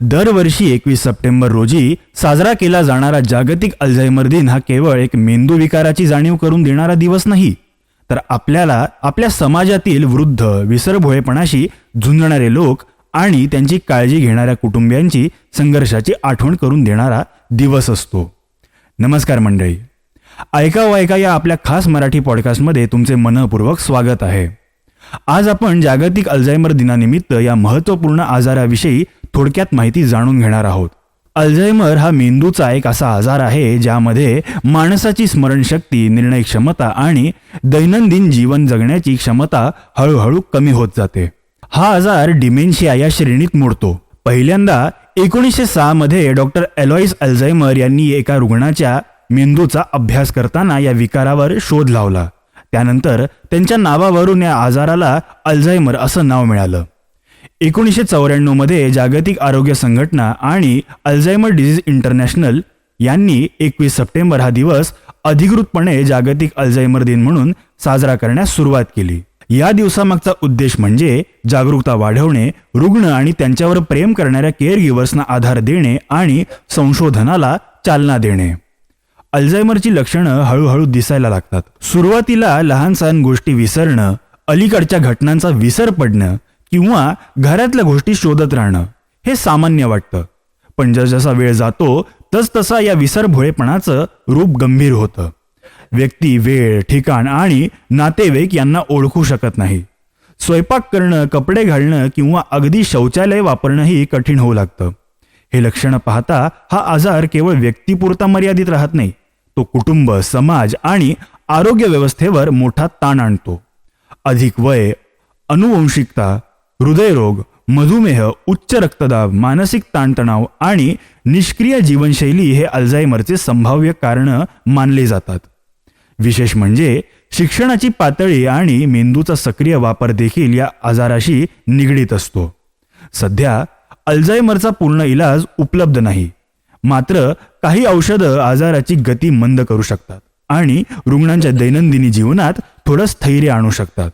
दरवर्षी एकवीस सप्टेंबर रोजी साजरा केला जाणारा जागतिक अल्झायमर दिन हा केवळ एक मेंदू विकाराची जाणीव करून देणारा दिवस नाही तर आपल्याला आपल्या समाजातील वृद्ध विसरभोळेपणाशी झुंजणारे लोक आणि त्यांची काळजी घेणाऱ्या कुटुंबियांची संघर्षाची आठवण करून देणारा दिवस असतो. नमस्कार मंडळी. ऐका वायका या आपल्या खास मराठी पॉडकास्टमध्ये तुमचे मनपूर्वक स्वागत आहे. आज आपण जागतिक अल्झायमर दिनानिमित्त या महत्त्वपूर्ण आजाराविषयी थोडक्यात माहिती जाणून घेणार आहोत. अल्झायमर हा मेंदूचा एक असा आजार आहे ज्यामध्ये माणसाची स्मरणशक्ती निर्णय क्षमता आणि दैनंदिन जीवन जगण्याची क्षमता हळूहळू कमी होत जाते. हा आजार डिमेन्शिया या श्रेणीत मोडतो. पहिल्यांदा एकोणीसशे सहा मध्ये डॉक्टर एलॉईस अल्झायमर यांनी एका रुग्णाच्या मेंदूचा अभ्यास करताना या विकारावर शोध लावला. त्यानंतर त्यांच्या नावावरून या आजाराला अल्झायमर असं नाव मिळालं. एकोणीसशे चौऱ्याण्णवमध्ये जागतिक आरोग्य संघटना आणि अल्झायमर डिझीज इंटरनॅशनल यांनी एकवीस सप्टेंबर हा दिवस अधिकृतपणे जागतिक अल्झायमर दिन म्हणून साजरा करण्यास सुरुवात केली. या दिवसामागचा उद्देश म्हणजे जागरूकता वाढवणे रुग्ण आणि त्यांच्यावर प्रेम करणाऱ्या केअर गिव्हर्सना आधार देणे आणि संशोधनाला चालना देणे. अल्झायमरची लक्षणं हळूहळू दिसायला लागतात. सुरुवातीला लहान सहान गोष्टी विसरणं अलीकडच्या घटनांचा विसर पडणं किंवा घरातल्या गोष्टी शोधत राहणं हे सामान्य वाटतं. पण जसजसा वेळ जातो तसतसा या विसरभोळेपणाचं रूप गंभीर होतं. व्यक्ती वेळ ठिकाण आणि नातेवाईक यांना ओळखू शकत नाही. स्वयंपाक करणं कपडे घालणं किंवा अगदी शौचालय वापरणंही कठीण होऊ लागतं. हे लक्षणं पाहता हा आजार केवळ व्यक्तीपुरता मर्यादित राहत नाही तो कुटुंब समाज आणि आरोग्य व्यवस्थेवर मोठा ताण आणतो. अधिक वय अनुवंशिकता हृदयरोग मधुमेह उच्च रक्तदाब मानसिक ताणतणाव आणि निष्क्रिय जीवनशैली हे अल्झायमरचे संभाव्य कारणं मानले जातात. विशेष म्हणजे शिक्षणाची पातळी आणि मेंदूचा सक्रिय वापर देखील या आजाराशी निगडीत असतो. सध्या अल्झायमरचा पूर्ण इलाज उपलब्ध नाही. मात्र काही औषधं आजाराची गती मंद करू शकतात आणि रुग्णांच्या दैनंदिनी जीवनात थोडं स्थैर्य आणू शकतात.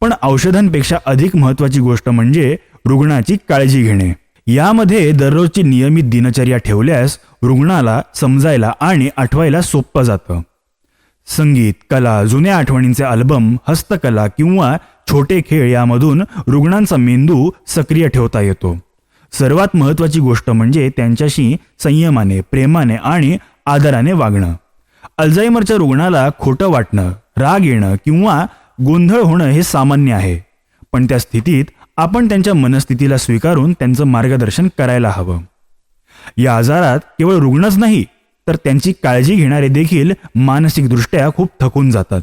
पण औषधांपेक्षा अधिक महत्वाची गोष्ट म्हणजे रुग्णाची काळजी घेणे. यामध्ये दररोजची नियमित दिनचर्या ठेवल्यास रुग्णाला समजायला आणि आठवायला सोपं जातं. संगीत कला जुन्या आठवणींचे अल्बम हस्तकला किंवा छोटे खेळ यामधून रुग्णांचा मेंदू सक्रिय ठेवता येतो. सर्वात महत्वाची गोष्ट म्हणजे त्यांच्याशी संयमाने प्रेमाने आणि आदराने वागणं. अल्झायमरच्या रुग्णाला खोटं वाटणं राग येणं किंवा गोंधळ होणं हे सामान्य आहे. पण त्या स्थितीत आपण त्यांच्या मनस्थितीला स्वीकारून त्यांचं मार्गदर्शन करायला हवं. या आजारात केवळ रुग्णच नाही तर त्यांची काळजी घेणारे देखील मानसिकदृष्ट्या खूप थकून जातात.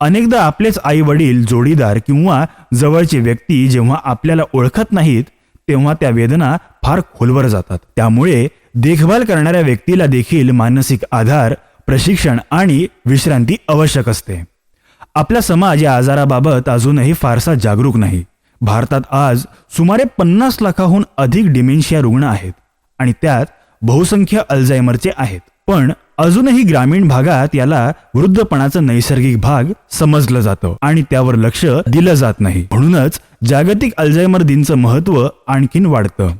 अनेकदा आपलेच आई वडील जोडीदार किंवा जवळचे व्यक्ती जेव्हा आपल्याला ओळखत नाहीत तेव्हा त्या वेदना फार खोलवर जातात. त्यामुळे देखभाल करणाऱ्या व्यक्तीला देखील मानसिक आधार प्रशिक्षण आणि विश्रांती आवश्यक असते. आपला समाज या आजाराबाबत अजूनही फारसा जागरूक नाही. भारतात आज सुमारे पन्नास लाखाहून अधिक डिमेन्शिया रुग्ण आहेत आणि त्यात बहुसंख्य अल्झायमरचे आहेत. पण अजूनही ग्रामीण भागात याला वृद्धपणाचा नैसर्गिक भाग समजलं जातं आणि त्यावर लक्ष दिलं जात नाही. म्हणूनच जागतिक अल्झायमर दिनचं महत्त्व आणखीन वाढतं.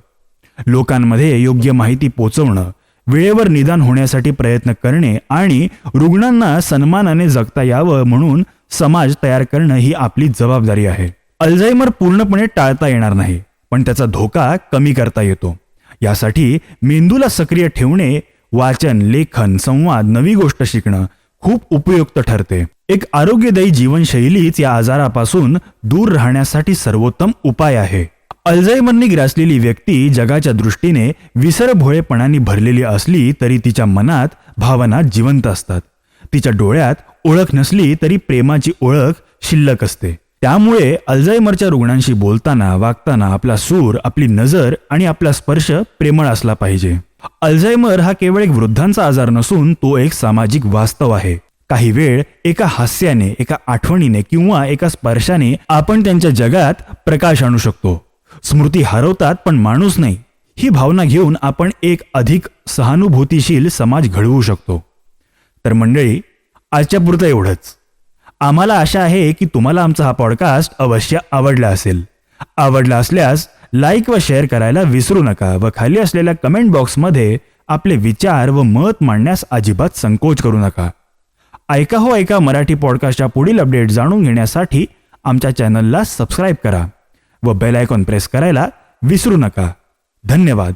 लोकांमध्ये योग्य माहिती पोचवणं वेळेवर निदान होण्यासाठी प्रयत्न करणे आणि रुग्णांना सन्मानाने जगता यावं म्हणून समाज तयार करणं ही आपली जबाबदारी आहे. अल्झायमर पूर्णपणे टाळता येणार नाही पण त्याचा धोका कमी करता येतो. यासाठी मेंदूला सक्रिय ठेवणे वाचन लेखन संवाद नवी गोष्ट शिकणं खूप उपयुक्त ठरते. एक आरोग्यदायी जीवनशैलीच या आजारापासून दूर राहण्यासाठी सर्वोत्तम उपाय आहे. अल्झायमरनी ग्रासलेली व्यक्ती जगाच्या दृष्टीने विसरभोळेपणाने भरलेली असली तरी तिच्या मनात भावना जिवंत असतात. तिच्या डोळ्यात ओळख नसली तरी प्रेमाची ओळख शिल्लक असते. त्यामुळे अल्झायमरच्या रुग्णांशी बोलताना वागताना आपला सूर आपली नजर आणि आपला स्पर्श प्रेमळ असला पाहिजे. अल्झायमर हा केवळ एक वृद्धांचा आजार नसून तो एक सामाजिक वास्तव आहे. काही वेळ एका हास्याने एका आठवणीने किंवा एका स्पर्शाने आपण त्यांच्या जगात प्रकाश आणू शकतो. स्मृती हरवतात पण माणूस नाही. ही भावना घेऊन आपण एक अधिक सहानुभूतीशील समाज घडवू शकतो. तर मंडळी आजच्या पुरतं एवढंच. आम्हाला आशा आहे की तुम्हाला आमचा हा पॉडकास्ट अवश्य आवडला असेल. आवडला असल्यास लाईक व शेअर करायला विसरू नका व खाली असलेल्या कमेंट बॉक्समध्ये आपले विचार व मत मांडण्यास अजिबात संकोच करू नका. ऐका हो ऐका मराठी पॉडकास्टच्या पुढील अपडेट जाणून घेण्यासाठी आमच्या चॅनलला सबस्क्राईब करा व बेल आयकॉन प्रेस करायला विसरू नका. धन्यवाद.